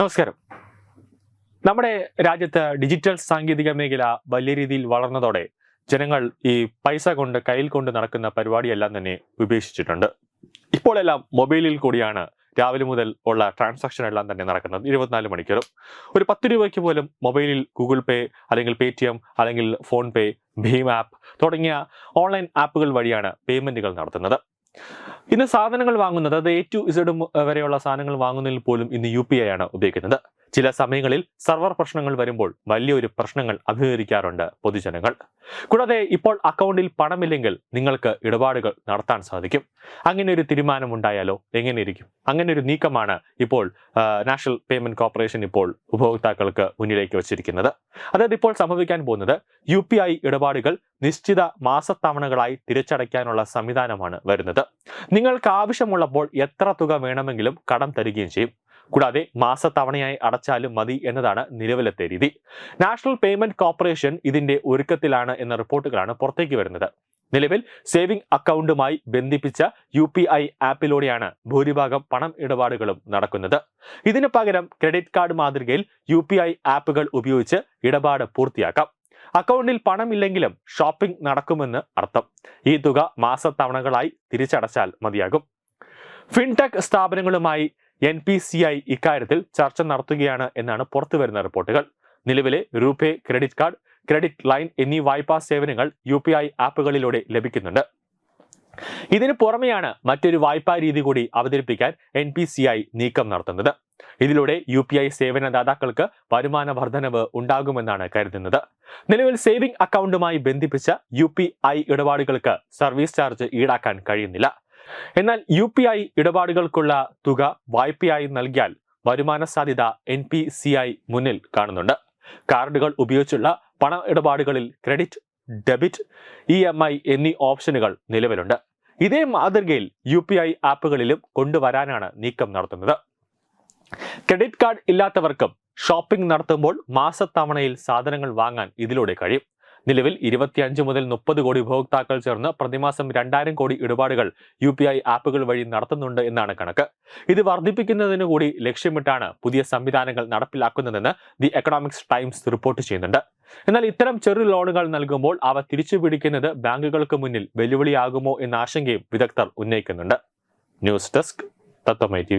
നമസ്കാരം. നമ്മുടെ രാജ്യത്ത് ഡിജിറ്റൽ സാങ്കേതിക മേഖല വലിയ രീതിയിൽ വളർന്നതോടെ ജനങ്ങൾ ഈ പൈസ കൊണ്ട് കയ്യിൽ കൊണ്ട് നടക്കുന്ന പരിപാടിയെല്ലാം തന്നെ ഉപേക്ഷിച്ചിട്ടുണ്ട്. ഇപ്പോഴെല്ലാം മൊബൈലിൽ കൂടിയാണ് രാവിലെ മുതൽ ഉള്ള ട്രാൻസാക്ഷൻ എല്ലാം തന്നെ നടക്കുന്നത്. ഇരുപത്തിനാല് മണിക്കൂറും. ഒരു പത്ത് രൂപയ്ക്ക് പോലും മൊബൈലിൽ ഗൂഗിൾ പേ അല്ലെങ്കിൽ പേ ടി എം അല്ലെങ്കിൽ ഫോൺ പേ ഭീം ആപ്പ് തുടങ്ങിയ ഓൺലൈൻ ആപ്പുകൾ വഴിയാണ് പേയ്മെന്റുകൾ നടത്തുന്നത്. ഇന്ന് സാധനങ്ങൾ വാങ്ങുന്നത് അത് എ ടു ഇസഡ് വരെയുള്ള സാധനങ്ങൾ വാങ്ങുന്നതിൽ പോലും ഇന്ന് യു പി ഐ ആണ് ഉപയോഗിക്കുന്നത്. ചില സമയങ്ങളിൽ സർവർ പ്രശ്നങ്ങൾ വരുമ്പോൾ വലിയൊരു പ്രശ്നങ്ങൾ അഭിമുഖീകരിക്കാറുണ്ട് പൊതുജനങ്ങൾ. കൂടാതെ ഇപ്പോൾ അക്കൗണ്ടിൽ പണമില്ലെങ്കിൽ നിങ്ങൾക്ക് ഇടപാടുകൾ നടത്താൻ സാധിക്കും. അങ്ങനെ ഒരു തീരുമാനമുണ്ടായാലോ എങ്ങനെയിരിക്കും? അങ്ങനെ ഒരു നീക്കമാണ് ഇപ്പോൾ നാഷണൽ പേയ്മെന്റ് കോർപ്പറേഷൻ ഇപ്പോൾ ഉപഭോക്താക്കൾക്ക് മുന്നിലേക്ക് വച്ചിരിക്കുന്നത്. അതായത് ഇപ്പോൾ സംഭവിക്കാൻ പോകുന്നത് യു ഇടപാടുകൾ നിശ്ചിത മാസത്തവണകളായി തിരിച്ചടയ്ക്കാനുള്ള സംവിധാനമാണ് വരുന്നത്. നിങ്ങൾക്ക് ആവശ്യമുള്ളപ്പോൾ എത്ര തുക വേണമെങ്കിലും കടം തരികയും ചെയ്യും. കൂടാതെ മാസത്തവണയായി അടച്ചാലും മതി എന്നതാണ് നിലവിലത്തെ രീതി. നാഷണൽ പേയ്മെന്റ് കോർപ്പറേഷൻ ഇതിന്റെ ഒരുക്കത്തിലാണ് എന്ന റിപ്പോർട്ടുകളാണ് പുറത്തേക്ക് വരുന്നത്. നിലവിൽ സേവിംഗ് അക്കൗണ്ടുമായി ബന്ധിപ്പിച്ച യു പി ഐ ആപ്പിലൂടെയാണ് ഭൂരിഭാഗം പണം ഇടപാടുകളും നടക്കുന്നത്. ഇതിനു പകരം ക്രെഡിറ്റ് കാർഡ് മാതൃകയിൽ യു പി ഐ ആപ്പുകൾ ഉപയോഗിച്ച് ഇടപാട് പൂർത്തിയാക്കാം. അക്കൗണ്ടിൽ പണം ഇല്ലെങ്കിലും ഷോപ്പിംഗ് നടക്കുമെന്ന് അർത്ഥം. ഈ തുക മാസത്തവണകളായി തിരിച്ചടച്ചാൽ മതിയാകും. ഫിൻടെക് സ്ഥാപനങ്ങളുമായി എൻ പി സി ഐ ഇക്കാര്യത്തിൽ ചർച്ച നടത്തുകയാണ് എന്നാണ് പുറത്തുവരുന്ന റിപ്പോർട്ടുകൾ. നിലവിലെ RuPay credit card credit line എന്നീ വായ്പാ സേവനങ്ങൾ യു ആപ്പുകളിലൂടെ ലഭിക്കുന്നുണ്ട്. ഇതിനു പുറമെയാണ് മറ്റൊരു വായ്പാ രീതി കൂടി അവതരിപ്പിക്കാൻ എൻ പി സി ഐ നീക്കം നടത്തുന്നത്. ഇതിലൂടെ യു പി ഐ സേവനദാതാക്കൾക്ക് വരുമാന വർധനവ് ഉണ്ടാകുമെന്നാണ് കരുതുന്നത്. നിലവിൽ സേവിംഗ് അക്കൗണ്ടുമായി ബന്ധിപ്പിച്ച യു പി ഐ ഇടപാടുകൾക്ക് സർവീസ് ചാർജ് ഈടാക്കാൻ കഴിയുന്നില്ല. എന്നാൽ യു പി ഐ ഇടപാടുകൾക്കുള്ള തുക വായ്പയായി നൽകിയാൽ വരുമാന സാധ്യത എൻ പി സി ഐ മുന്നിൽ കാണുന്നുണ്ട്. കാർഡുകൾ ഉപയോഗിച്ചുള്ള പണ ഇടപാടുകളിൽ credit debit E M I എന്നീ ഓപ്ഷനുകൾ നിലവിലുണ്ട്. ഇതേ മാതൃകയിൽ യു പി ഐ ആപ്പുകളിലും കൊണ്ടുവരാനാണ് നീക്കം നടത്തുന്നത്. ക്രെഡിറ്റ് കാർഡ് ഇല്ലാത്തവർക്കും ഷോപ്പിംഗ് നടത്തുമ്പോൾ മാസത്തവണയിൽ സാധനങ്ങൾ വാങ്ങാൻ ഇതിലൂടെ കഴിയും. നിലവിൽ ഇരുപത്തിയഞ്ച് മുതൽ മുപ്പത് കോടി ഉപഭോക്താക്കൾ ചേർന്ന് പ്രതിമാസം രണ്ടായിരം കോടി ഇടപാടുകൾ യു പി ഐ ആപ്പുകൾ വഴി നടത്തുന്നുണ്ട് എന്നാണ് കണക്ക്. ഇത് വർദ്ധിപ്പിക്കുന്നതിന് കൂടി ലക്ഷ്യമിട്ടാണ് പുതിയ സംവിധാനങ്ങൾ നടപ്പിലാക്കുന്നതെന്ന് ദി എക്കണോമിക്സ് ടൈംസ് റിപ്പോർട്ട് ചെയ്യുന്നുണ്ട്. എന്നാൽ ഇത്തരം ചെറു ലോണുകൾ നൽകുമ്പോൾ അവ തിരിച്ചു പിടിക്കുന്നത് ബാങ്കുകൾക്ക് മുന്നിൽ വെല്ലുവിളിയാകുമോ എന്ന ആശങ്കയും വിദഗ്ധർ ഉന്നയിക്കുന്നുണ്ട്. ന്യൂസ് ഡെസ്ക് തത്വമൈ ടി